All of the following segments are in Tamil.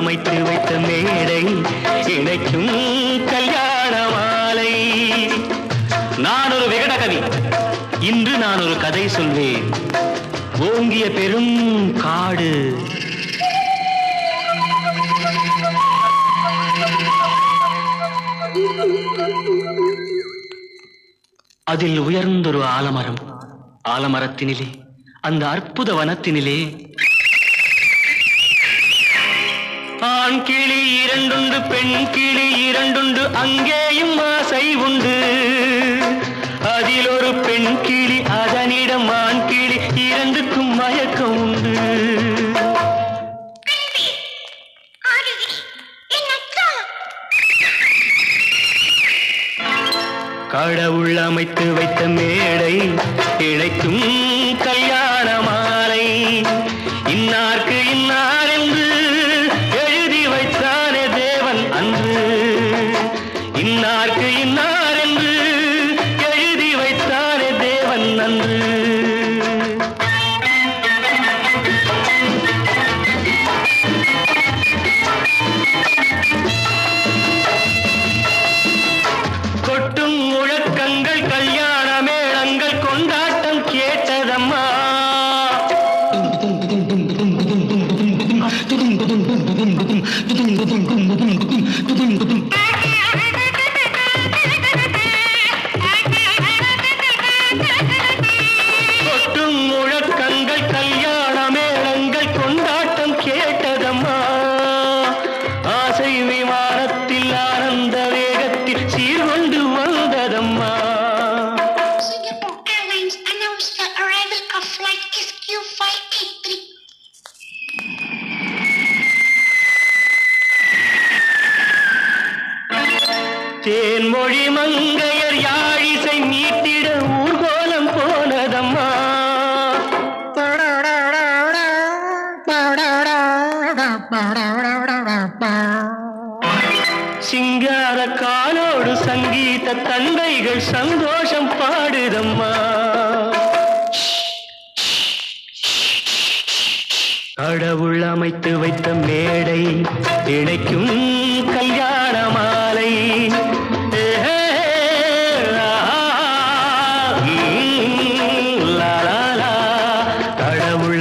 அமைத்து வைத்த மேடை இணைக்கும் கல்யாண மாலை. நான் ஒரு விகடகவி. இன்று நான் ஒரு கதை சொல்வேன். ஓங்கிய பெரும் காடு. அதில் உயர்ந்தொரு ஆலமரம். ஆலமரத்தினிலே அந்த அற்புத வனத்தினிலே ஆண் கிளி இரண்டுண்டு பெண் கிளி இரண்டுண்டு அங்கேயும் ஆசை உண்டு. அதில் ஒரு பெண் கிளி அதனிடம் ஆண் கிளி இரண்டுக்கும் மயக்கம் உண்டு. கடவுள் அமைத்து வைத்த மேடை இழைக்கும் கல்யாண என்று. இன்னார்க்கு இன்னார் என்று எழுதி வைத்தானே தேவன் நன்று. கொட்டும் முழக்கங்கள் கல்யாண மேளங்கள் கொண்டாட்டம் கேட்டதம்மா. ドドンドドンドンドドンドドンドドンドドンドドンドドンドドンドドン தேன்மொழி மங்கையர் யாழிசை மீட்டிட ஊர்கோலம் போனதம்மா? சிங்கார காலோடு சங்கீத தந்தைகள் சந்தோஷம் பாடுதம்மா. கடவுள் அமைத்து வைத்த மேடை இணைக்கும் கல்யாணமா?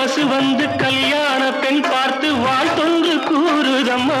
பசு வந்து கல்யாண பெண் பார்த்து வாழ்த்தொன்று கூறுதம்மா.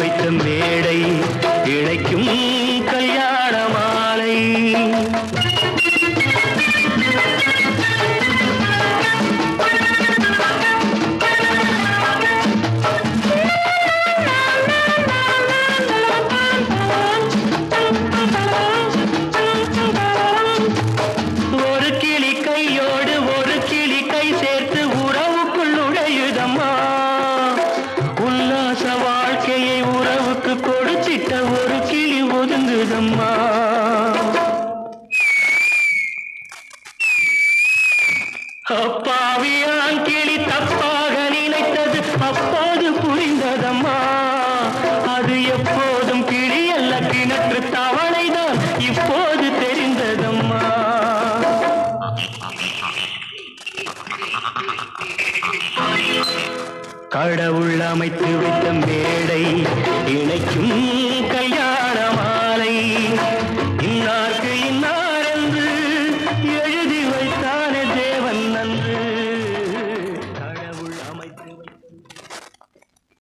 வைத்த மேடை இணைக்கும் அப்பாவியான் கிளி தப்பாக நினைத்தது அப்போது புரிந்ததம்மா. அது எப்போதும் கிளி அல்ல கிணற்று தவளைதான் இப்போது தெரிந்ததம்மா. கடவுள் அமைத்து விட்ட மேடை இணைக்கும்